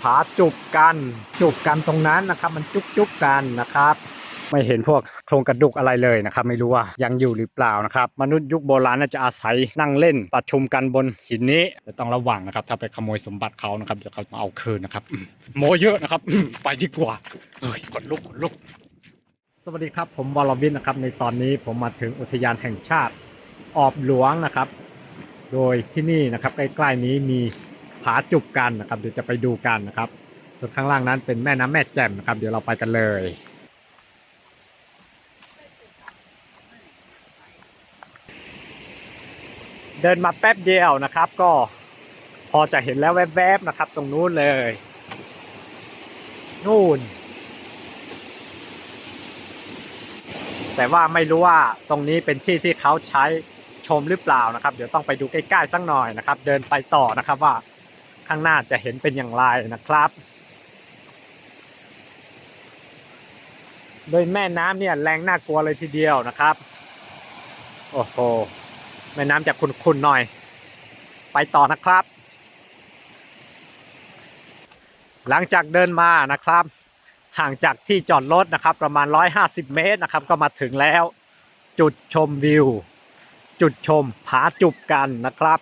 ผาจุบกัน จุบกันตรงนั้นนะครับ มันจุบจุบกันนะครับ ไม่เห็นพวกโครงกระดูกอะไรเลยนะครับ ไม่รู้ว่ายังอยู่หรือเปล่านะครับ มนุษย์ยุคโบราณน่าจะอาศัยนั่งเล่นประชุมกันบนหินนี้แต่ต้องระวังนะครับ ถ้าไปขโมยสมบัติเขานะครับเดี๋ยวเขามาเอาคืนนะครับโมเยอะนะครับไปดีกว่าเฮ้ยกดลุกกดลุก สวัสดีครับ ผมวรวินนะครับ ในตอนนี้ผมมาถึงอุทยานแห่งชาติออบหลวงนะครับ โดยที่นี่นะครับใกล้ๆนี้มีาจุบกันนะครับเดี๋ยวจะไปดูกันนะครับ ส่วนข้างล่างนั้นเป็นแม่น้ำแม่แจ่มนะครับ เดี๋ยวเราไปกันเลยเดินมาแป๊บเดียวนะครับ ก็พอจะเห็นแล้วแวบๆนะครับ ตรงนู้นเลย นู่น แต่ว่าไม่รู้ว่าตรงนี้เป็นที่ที่เขาใช้ชมหรือเปล่านะครับ เดี๋ยวต้องไปดูใกล้ๆสักหน่อยนะครับ เดินไปต่อนะครับว่า ข้างหน้าจะเห็นเป็นอย่างไรนะครับ โดยแม่น้ำเนี่ยแรงน่ากลัวเลยทีเดียวนะครับ โอ้โห แม่น้ำจะขุ่นๆหน่อย ไปต่อนะครับ หลังจากเดินมานะครับ ห่างจากที่จอดรถนะครับ ประมาณ 150 เมตรนะครับ ก็มาถึงแล้ว จุดชมวิว จุดชมผาจุบกันนะครับ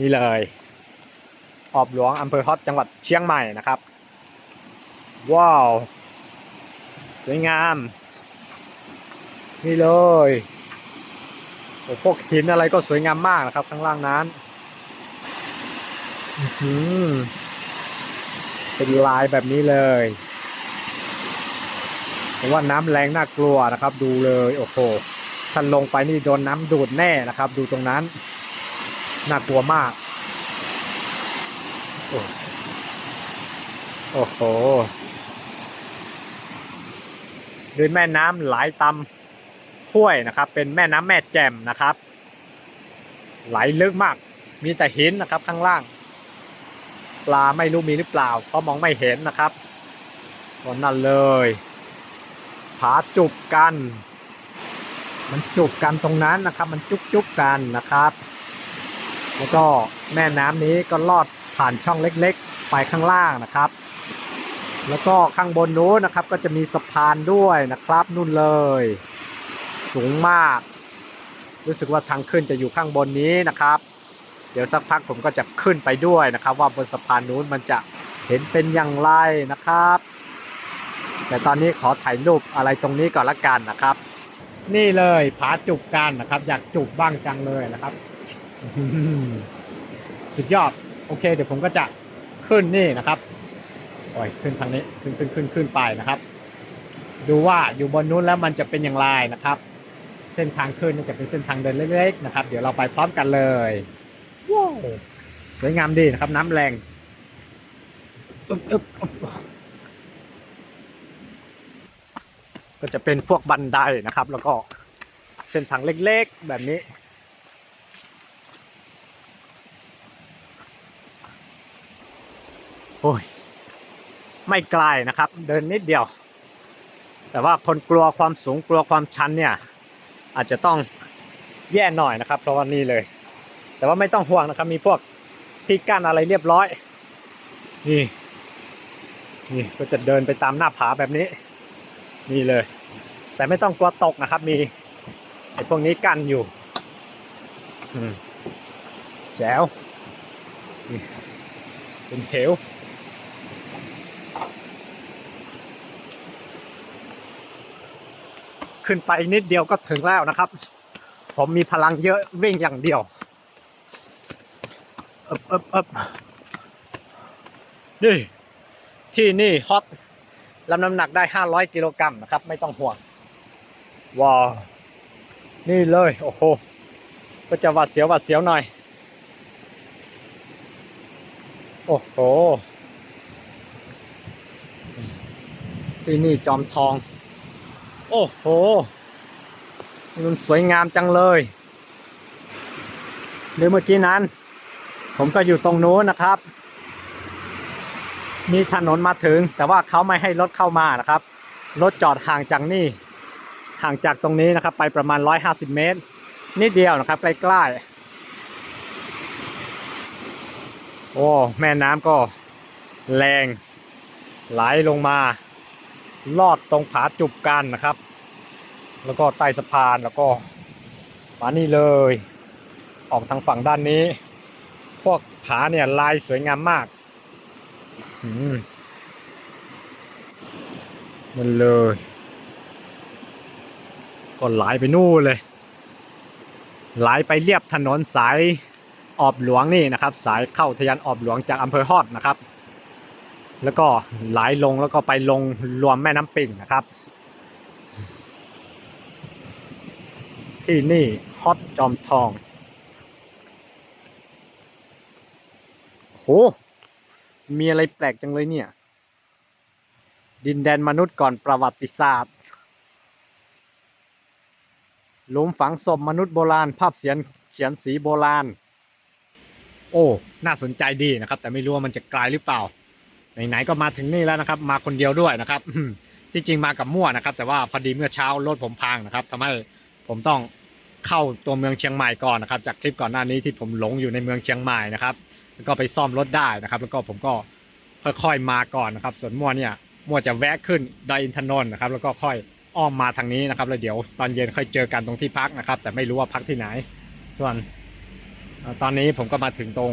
นี่เลยออบหลวงอำเภอฮอตจังหวัดเชียงใหม่นะครับ ว้าว สวยงาม นี่เลยโอ้พวกหินอะไรก็สวยงามมากนะครับ ข้างล่างนั้นอืเป็นลายแบบนี้เลยผมว่าน้ำแรงน่ากลัวนะครับ ดูเลย โอ้โหท่านลงไปนี่โดนน้ำดูดแน่นะครับ ดูตรงนั้น น่ากลัวมากโอ้โอ้โหโดยแม่น้ำไหลตามห้วยนะครับ เป็นแม่น้ำแม่แจ่มนะครับ ไหลลึกมาก มีแต่หินนะครับข้างล่าง ปลาไม่รู้มีหรือเปล่า เพราะมองไม่เห็นนะครับตอนนั้นเลยผาจุบกัน มันจุบกันตรงนั้นนะครับ มันจุบจุบกันนะครับ แล้วก็แม่น้ำนี้ก็ลอดผ่านช่องเล็กๆ ไปข้างล่างนะครับ แล้วก็ข้างบนนู้นนะครับ ก็จะมีสะพานด้วยนะครับนู่นเลย สูงมาก รู้สึกว่าทางขึ้นจะอยู่ข้างบนนี้นะครับ เดี๋ยวสักพักผมก็จะขึ้นไปด้วยนะครับ ว่าบนสะพานนู้นมันจะเห็นเป็นอย่างไรนะครับ แต่ตอนนี้ขอถ่ายรูปอะไรตรงนี้ก่อนละกันนะครับ นี่เลยผาจุกกันนะครับ อยากจุกบ้างจังเลยนะครับ สุดยอด โอเค เดี๋ยวผมก็จะขึ้นนี่นะครับโอ้ยขึ้นทางนี้ขึ้นขึ้นขึ้นขึ้นไปนะครับ ดูว่าอยู่บนนู้นแล้วมันจะเป็นอย่างไรนะครับ เส้นทางขึ้นจะเป็นเส้นทางเดินเล็กๆนะครับ เดี๋ยวเราไปพร้อมกันเลยว้าวสวยงามดีนะครับ น้ำแรงก็จะเป็นพวกบันไดนะครับ แล้วก็เส้นทางเล็กๆแบบนี้ โอ้ย ไม่ไกลนะครับ เดินนิดเดียว แต่ว่าคนกลัวความสูงกลัวความชันเนี่ย อาจจะต้องแย่หน่อยนะครับ เพราะว่านี่เลย แต่ว่าไม่ต้องห่วงนะครับ มีพวกที่กั้นอะไรเรียบร้อย นี่ นี่ก็จะเดินไปตามหน้าผาแบบนี้ นี่เลย แต่ไม่ต้องกลัวตกนะครับ มีไอ้พวกนี้กั้นอยู่แจ๋วเป็นเหว ขึ้นไปนิดเดียวก็ถึงแล้วนะครับ ผมมีพลังเยอะวิ่งอย่างเดียวเอบเอบเอบนี่ที่นี่ฮอตรับน้ำหนักได้ 500 กิโลกรัมนะครับ ไม่ต้องห่วง ว้าว นี่เลย โอ้โห ก็จะหวัดเสียวหวัดเสียวหน่อย โอ้โห ที่นี่จอมทอง โอ้โห มันสวยงามจังเลยเดี๋ยวเมื่อกี้นั้น ผมก็อยู่ตรงนู้นนะครับ มีถนนมาถึง แต่ว่าเขาไม่ให้รถเข้ามานะครับ รถจอดห่างจากนี่ ห่างจากตรงนี้นะครับ ไปประมาณ 150 เมตร นิดเดียวนะครับ ใกล้ๆ โอ้ แม่น้ำก็แรงไหลลงมา ลอดตรงผาจุบกันนะครับ แล้วก็ใต้สะพานแล้วก็มานี่เลย ออกทางฝั่งด้านนี้ พวกผาเนี่ยลายสวยงามมากมันเลยก็ไหลไปนู่นเลยไหลไปเรียบถนนสายออบหลวงนี่นะครับ สายเข้าทยานออบหลวงจากอำเภอฮอดนะครับ แล้วก็ไหลลงแล้วก็ไปลงรวมแม่น้ำปิ่งนะครับ ที่นี่ฮอตจอมทองโหมีอะไรแปลกจังเลยเนี่ย ดินแดนมนุษย์ก่อนประวัติศาสตร์หลุมฝังศพมนุษย์โบราณ ภาพเสียนเขียนสีโบราณ โอ้ น่าสนใจดีนะครับ แต่ไม่รู้ว่ามันจะกลายหรือเปล่า ไหนๆก็มาถึงนี่แล้วนะครับ มาคนเดียวด้วยนะครับที่จริงมากับมั่วนะครับ แต่ว่าพอดีเมื่อเช้ารถผมพังนะครับทำให้ผมต้องเข้าตัวเมืองเชียงใหม่ก่อนนะครับ จากคลิปก่อนหน้านี้ที่ผมหลงอยู่ในเมืองเชียงใหม่นะครับ แล้วก็ไปซ่อมรถได้นะครับ แล้วก็ผมก็ค่อยๆมาก่อนนะครับ ส่วนมั่วเนี่ยมั่วจะแวะขึ้นดอยอินทนนท์นะครับ แล้วก็ค่อยอ้อมมาทางนี้นะครับแล้วเดี๋ยวตอนเย็นค่อยเจอกันตรงที่พักนะครับ แต่ไม่รู้ว่าพักที่ไหน ส่วนตอนนี้ผมก็มาถึงตรง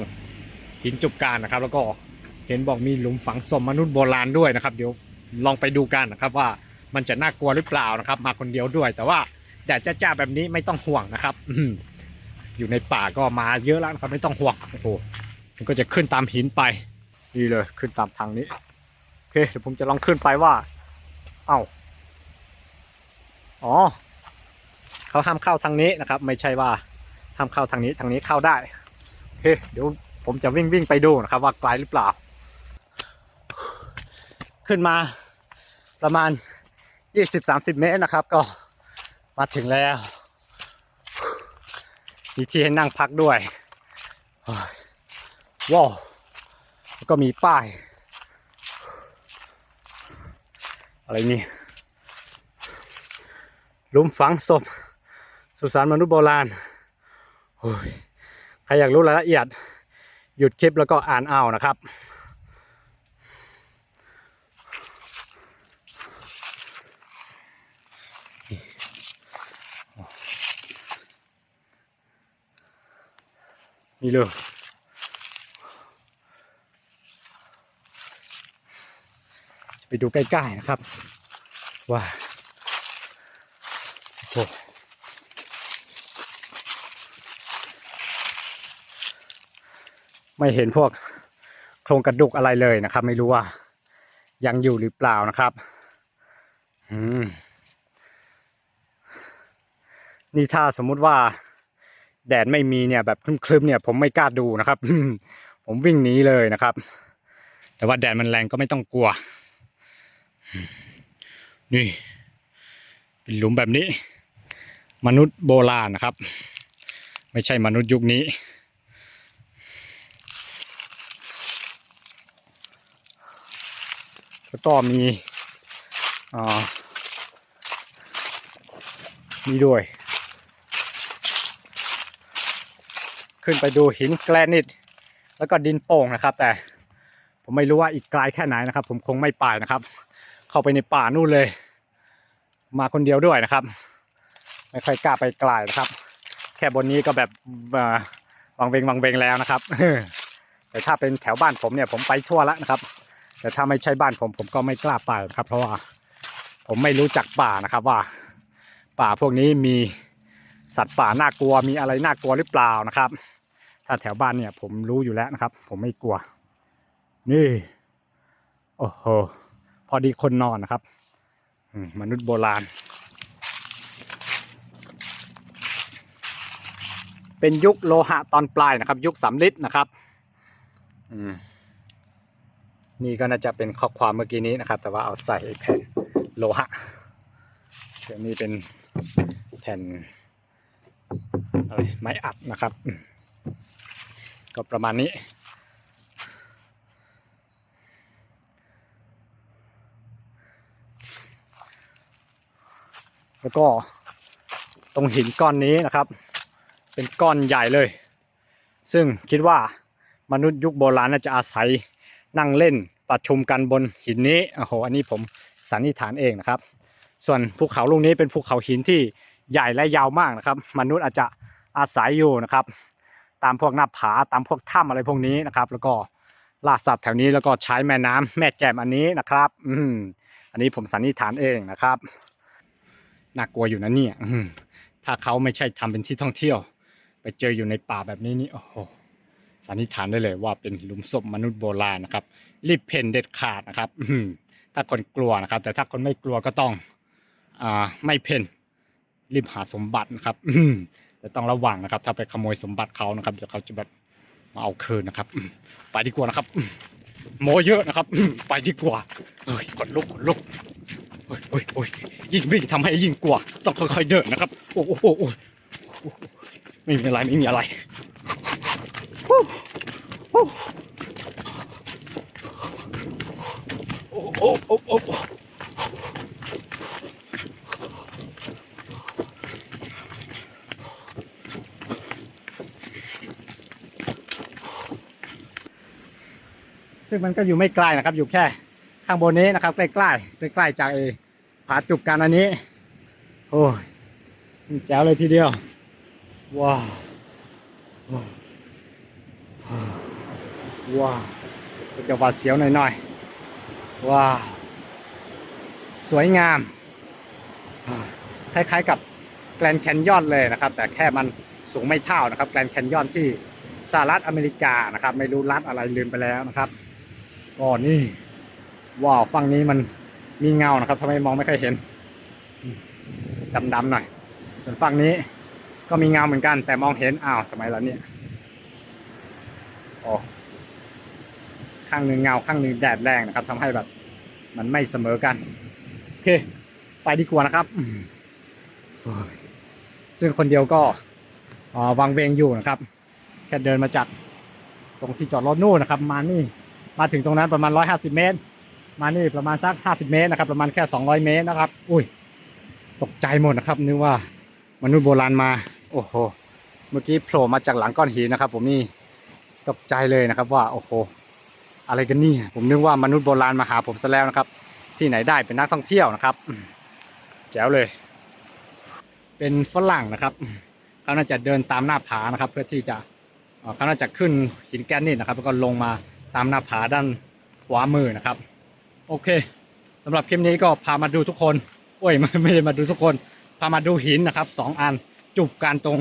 หินจุบการนะครับ แล้วก็ เห็นบอกมีหลุมฝังศพมนุษย์โบราณด้วยนะครับ เดี๋ยวลองไปดูกันนะครับว่ามันจะน่ากลัวหรือเปล่านะครับ มาคนเดียวด้วย แต่ว่าแดดจ้าๆแบบนี้ไม่ต้องห่วงนะครับอยู่ในป่าก็มาเยอะแล้วนะครับไม่ต้องห่วงโอ้โหมันก็จะขึ้นตามหินไปนี่เลยขึ้นตามทางนี้โอเคเดี๋ยวผมจะลองขึ้นไปว่า เอ้าอ๋อเขาห้ามเข้าทางนี้นะครับ ไม่ใช่ว่าห้ามเข้าทางนี้ทางนี้เข้าได้โอเคเดี๋ยวผมจะวิ่งวิ่งไปดูนะครับว่าไกลหรือเปล่า ขึ้นมาประมาณ 20-30 เมตรนะครับ ก็มาถึงแล้ว มีที่ให้นั่งพักด้วย ว้าวก็มีป้าย อะไรนี่ลุมฝังศพ สุสานมนุษย์โบราณใครอยากรู้รายละเอียด หยุดคลิปแล้วก็อ่านเอานะครับ นี่เลยไปดูใกล้ๆนะครับ ว่าโอ้ไม่เห็นพวกโครงกระดูกอะไรเลยนะครับ ไม่รู้ว่า ยังอยู่หรือเปล่านะครับอืมนี่ถ้าสมมุติว่า แดดไม่มีเนี่ยแบบคลึ้มๆเนี่ยผมไม่กล้าดูนะครับ ผมวิ่งหนีเลยนะครับ แต่ว่าแดดมันแรงก็ไม่ต้องกลัว นี่เป็นหลุมแบบนี้ มนุษย์โบราณนะครับ ไม่ใช่มนุษย์ยุคนี้แล้วก็มีอ่ามีด้วย ขึ้นไปดูหินแกรนิต แล้วก็ดินโป่งนะครับ แต่ผมไม่รู้ว่าอีกไกลแค่ไหนนะครับ ผมคงไม่ไปนะครับ เข้าไปในป่านู่นเลย มาคนเดียวด้วยนะครับ ไม่ค่อยกล้าไปไกลนะครับ แค่บนนี้ก็แบบวังเวงวังเวงแล้วนะครับแต่ถ้าเป็นแถวบ้านผมเนี่ยผมไปทั่วแล้วนะครับ แต่ถ้าไม่ใช่บ้านผมผมก็ไม่กล้าไปนะครับ เพราะว่าผมไม่รู้จักป่านะครับว่า ป่าพวกนี้มีสัตว์ป่าน่ากลัวมีอะไรน่ากลัวหรือเปล่านะครับ ถ้าแถวบ้านเนี่ย ผมรู้อยู่แล้วนะครับ ผมไม่กลัว นี่ โอ้โห พอดีคนนอนนะครับมนุษย์โบราณ เป็นยุคโลหะตอนปลายนะครับ ยุคสำลิดนะครับนี่ก็น่าจะเป็นข้อความเมื่อกี้นี้นะครับ แต่ว่าเอาใส่แผ่นโลหะเดี๋ยวนี้เป็นแผ่นอะไรไม้อัดนะครับ ก็ประมาณนี้ แล้วก็ตรงหินก้อนนี้นะครับ เป็นก้อนใหญ่เลย ซึ่งคิดว่ามนุษย์ยุคโบราณน่าจะอาศัยนั่งเล่นประชุมกันบนหินนี้โอ้โหอันนี้ผมสันนิษฐานเองนะครับ ส่วนภูเขาลูกนี้เป็นภูเขาหินที่ใหญ่และยาวมากนะครับ มนุษย์อาจจะอาศัยอยู่นะครับ ตามพวกหน้าผาตามพวกถ้ำอะไรพวกนี้นะครับ แล้วก็ล่าสัตว์แถวนี้แล้วก็ใช้แม่น้ำแม่แจ่มอันนี้นะครับ อืมอันนี้ผมสันนิษฐานเองนะครับน่ากลัวอยู่นะเนี่ยอืถ้าเขาไม่ใช่ทำเป็นที่ท่องเที่ยว ไปเจออยู่ในป่าแบบนี้นี่โอ้โหสันนิษฐานได้เลยว่าเป็นหลุมศพมนุษย์โบราณนะครับ รีบเพ่นเด็ดขาดนะครับ อืถ้าคนกลัวนะครับ แต่ถ้าคนไม่กลัวก็ต้อง อ่า ไม่เพ่นรีบหาสมบัตินะครับ อืม แต่ต้องระวังนะครับ ถ้าไปขโมยสมบัติเขานะครับ เดี๋ยวเขาจะแบบมาเอาคืนนะครับ ไปดีกว่านะครับ โมเยอะนะครับ ไปดีกว่า เฮ้ยขนลุกขนลุกเฮ้ยเฮ้ยเฮ้ยยิ่งวิ่งทำให้ยิ่งกลัว ต้องค่อยๆเดินนะครับ โอ้โหโอ้ไม่มีอะไรไม่มีอะไรโอ้โอ้โอ้โอ้โอ้ ซึ่ง มันก็อยู่ไม่ไกลนะครับ อยู่แค่ข้างบนนี้นะครับ ใกล้ๆใกล้ๆจากไอ้ผาจุกกันอันนี้ โอ้ยแจ๋วเลยทีเดียว ว้าวว้าวจะหวาดเสียวหน่อยๆว้าวสวยงามอ่าคล้ายๆกับแกรนแคนยอนเลยนะครับ แต่แค่มันสูงไม่เท่านะครับ แกรนแคนยอนที่สหรัฐอเมริกานะครับ ไม่รู้รัฐอะไรลืมไปแล้วนะครับ ก็นี่ว้าวฝั่งนี้มันมีเงานะครับทำไมมองไม่ค่อยเห็นดำๆหน่อย ส่วนฝั่งนี้ก็มีเงาเหมือนกัน แต่มองเห็นอ้าวทำไมล่ะเนี่ยโอ้ข้างหนึ่งเงาข้างหนึ่งแดดแรงนะครับทำให้แบบ มันไม่เสมอกันโอเค ไปดีกว่านะครับอืมโอ้ยซึ่งคนเดียวก็อ่าวังเวงอยู่นะครับ แค่เดินมาจากตรงที่จอดรถนู่นนะครับ มานี่ มาถึงตรงนั้นประมาณ 150 เมตร มานี่ประมาณสัก 50 เมตรนะครับ ประมาณแค่ 200 เมตรนะครับ อุ้ย ตกใจหมดนะครับ นึกว่ามนุษย์โบราณมา โอ้โห เมื่อกี้โผล่มาจากหลังก้อนหินนะครับ ผมนี่ตกใจเลยนะครับ ว่าโอ้โห อะไรกันนี่ ผมนึกว่ามนุษย์โบราณมาหาผมซะแล้วนะครับ ที่ไหนได้เป็นนักท่องเที่ยวนะครับแจ๋วเลย เป็นฝรั่งนะครับเขาน่าจะเดินตามหน้าผานะครับ เพื่อที่จะเขาน่าจะขึ้นหินแกรนิตนะครับ แล้วก็ลงมา ตามหน้าผาด้านขวามือนะครับ โอเคสำหรับคลิปนี้ก็พามาดูทุกคนโอ้ยไม่ได้มาดูทุกคนพามาดูหินนะครับสองอันจูบกันตรง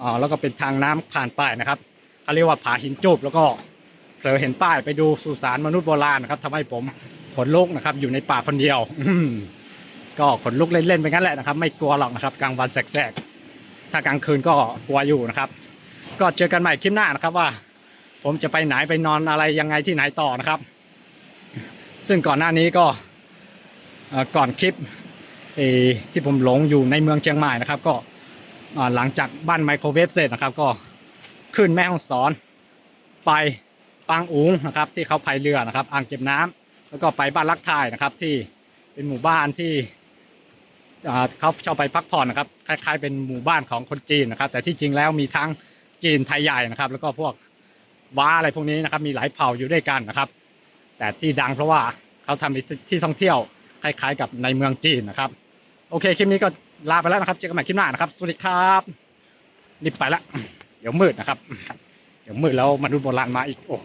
อ่อแล้วก็เป็นทางน้ำผ่านไปนะครับเขาเรียกว่าผาหินจูบแล้วก็เผลอเห็นป้ายไปดูสุสานมนุษย์โบราณนะครับทำให้ผมขนลุกนะครับ อยู่ในป่าคนเดียวก็ขนลุกเล่นๆไปงั้นแหละนะครับ ไม่กลัวหรอกนะครับ กลางวันแสกๆถ้ากลางคืนก็กลัวอยู่นะครับ ก็เจอกันใหม่คลิปหน้านะครับว่า ผมจะไปไหนไปนอนอะไรยังไงที่ไหนต่อนะครับ ซึ่งก่อนหน้านี้ก็ก่อนคลิปที่ผมหลงอยู่ในเมืองเชียงใหม่นะครับ ก็หลังจากบ้านไมโครเวฟเสร็จนะครับ ก็ขึ้นแม่ห้องสอนไปปางอุงนะครับ ที่เขาพายเรือนะครับ อ่างเก็บน้ำแล้วก็ไปบ้านลักทายนะครับ ที่เป็นหมู่บ้านที่เขาชอบไปพักผ่อนนะครับ คล้ายๆ เป็นหมู่บ้านของคนจีนนะครับ แต่ที่จริงแล้วมีทั้งจีนไทยใหญ่นะครับ แล้วก็พวก ว้าอะไรพวกนี้นะครับ มีหลายเผ่าอยู่ด้วยกันนะครับ แต่ที่ดังเพราะว่าเขาทำที่ท่องเที่ยวคล้ายๆกับในเมืองจีนนะครับ โอเคคลิปนี้ก็ลาไปแล้วนะครับเจอกันใหม่คลิปหน้านะครับสวัสดีครับรีบไปละเดี๋ยวมืดนะครับ เดี๋ยวมืดแล้วมนุษย์โบราณมาอีกโอ้